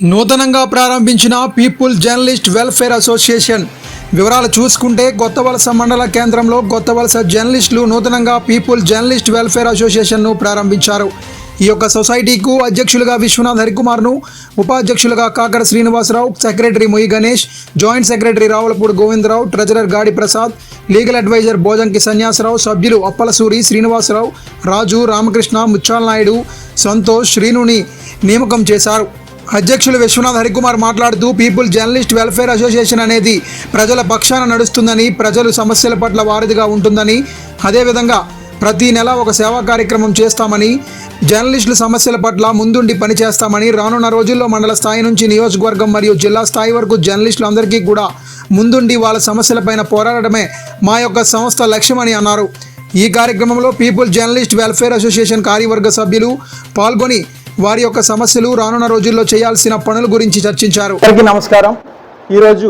నూతనంగా ప్రారంభించిన people journalist welfare association. వివరాలు చూసుకుంటే కొత్త వలస మండల కేంద్రంలో కొత్త వలస జర్నలిస్టులు నూతనంగా పీపుల్ జర్నలిస్ట్ వెల్ఫేర్ అసోసియేషన్ను ప్రారంభించారు. ఈ యొక్క సొసైటీకు అధ్యక్షులుగా విశ్వనాథ్ హరికుమార్ను ఉపాధ్యక్షులుగా Kakara Srinivasarao secretary Moyi Ganesh joint secretary Ravulapudi Govindarao treasurer Gadi Prasad legal adviser Bhojanki Sanyasarao సభ్యులు అప్పలసూరి శ్రీనివాసరావు రాజు రామకృష్ణ ముచ్చాల నాయుడు సంతోష్ శ్రీనుని నియామకం చేశారు. అధ్యక్షులు విశ్వనాథ్ హరికుమార్ మాట్లాడుతూ పీపుల్ జర్నలిస్ట్ వెల్ఫేర్ అసోసియేషన్ అనేది ప్రజల పక్షాన నడుస్తుందని ప్రజలు సమస్యల పట్ల వారధిగా ఉంటుందని అదేవిధంగా ప్రతి నెల ఒక సేవా కార్యక్రమం చేస్తామని జర్నలిస్టుల సమస్యల పట్ల ముందుండి పనిచేస్తామని రానున్న రోజుల్లో మండల స్థాయి నుంచి నియోజకవర్గం మరియు జిల్లా స్థాయి వరకు జర్నలిస్టులందరికీ కూడా ముందుండి వాళ్ళ సమస్యలపైన పోరాడటమే మా యొక్క సంస్థ లక్ష్యమని అన్నారు. ఈ కార్యక్రమంలో పీపుల్ జర్నలిస్ట్ వెల్ఫేర్ అసోసియేషన్ కార్యవర్గ సభ్యులు పాల్గొని వారి యొక్క సమస్యలు రానున్న రోజుల్లో చేయాల్సిన పనుల గురించి చర్చించారు. అందరికీ నమస్కారం. ఈరోజు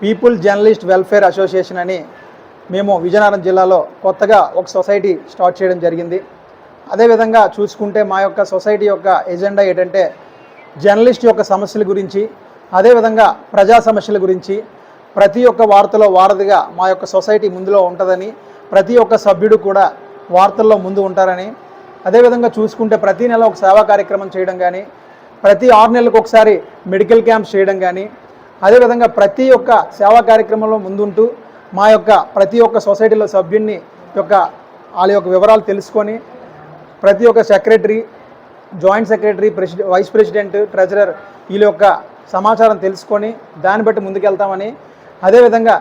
పీపుల్ జర్నలిస్ట్ వెల్ఫేర్ అసోసియేషన్ అని మేము విజయనగరం జిల్లాలో కొత్తగా ఒక సొసైటీ స్టార్ట్ చేయడం జరిగింది. అదేవిధంగా చూసుకుంటే మా యొక్క సొసైటీ యొక్క ఎజెండా ఏంటంటే జర్నలిస్ట్ యొక్క సమస్యల గురించి అదేవిధంగా ప్రజా సమస్యల గురించి. ప్రతి ఒక్క వార్తలో వారధిగా మా యొక్క సొసైటీ ముందులో ఉంటుందని ప్రతి ఒక్క సభ్యుడు కూడా వార్తల్లో ముందు ఉంటారని అదేవిధంగా చూసుకుంటే ప్రతి నెల ఒక సేవా కార్యక్రమం చేయడం కానీ ప్రతి ఆరు నెలలకు ఒకసారి మెడికల్ క్యాంప్స్ చేయడం కానీ అదేవిధంగా ప్రతి ఒక్క సేవా కార్యక్రమంలో ముందుంటూ మా యొక్క ప్రతి ఒక్క సొసైటీలో సభ్యుని యొక్క వాళ్ళ యొక్క వివరాలు తెలుసుకొని ప్రతి ఒక్క secretary joint secretary president vice president treasurer వీళ్ళ యొక్క సమాచారం తెలుసుకొని దాన్ని బట్టి ముందుకెళ్తామని అదేవిధంగా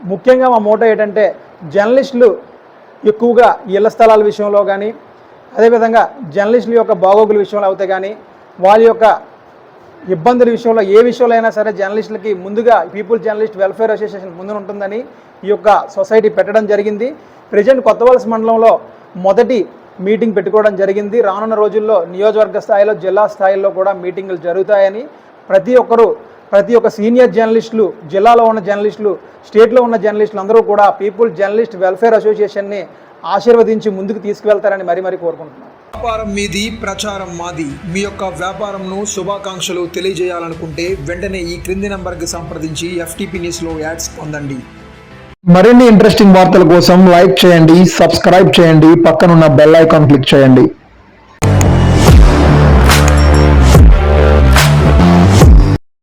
ముఖ్యంగా మా మోటో ఏంటంటే జర్నలిస్టులు ఎక్కువగా ఇళ్ళ స్థలాల విషయంలో కానీ అదేవిధంగా జర్నలిస్టుల యొక్క బాగోగుల విషయంలో అవుతే కానీ వాళ్ళ యొక్క ఇబ్బందుల విషయంలో ఏ విషయంలో అయినా సరే జర్నలిస్టులకి ముందుగా పీపుల్ జర్నలిస్ట్ వెల్ఫేర్ అసోసియేషన్ ముందు ఉంటుందని ఈ యొక్క సొసైటీ పెట్టడం జరిగింది. ప్రజెంట్ కొత్త వలస మండలంలో మొదటి మీటింగ్ పెట్టుకోవడం జరిగింది. రానున్న రోజుల్లో నియోజకవర్గ స్థాయిలో జిల్లా స్థాయిలో కూడా మీటింగులు జరుగుతాయని ప్రతి ఒక్కరూ ప్రతి ఒక్క సీనియర్ జర్నలిస్టులు జిల్లాలో ఉన్న జర్నలిస్టులు స్టేట్లో ఉన్న జర్నలిస్టులు అందరూ కూడా పీపుల్ జర్నలిస్ట్ వెల్ఫేర్ అసోసియేషన్ని ఆశీర్వదించి ముందుకు తీసుకువెళ్తారని మరీ మరీ కోరుకుంటున్నాను. వ్యాపారం మీది ప్రచారం మాది. మీ యొక్క వ్యాపారంను శుభాకాంక్షలు తెలియజేయాలనుకుంటే వెంటనే ఈ క్రింది నంబర్కి సంప్రదించి ఎఫ్టీపీ న్యూస్లో యాడ్స్ పొందండి. మరిన్ని ఇంట్రెస్టింగ్ వార్తల కోసం లైక్ చేయండి సబ్స్క్రైబ్ చేయండి పక్కనున్న బెల్ ఐకాన్ క్లిక్ చేయండి.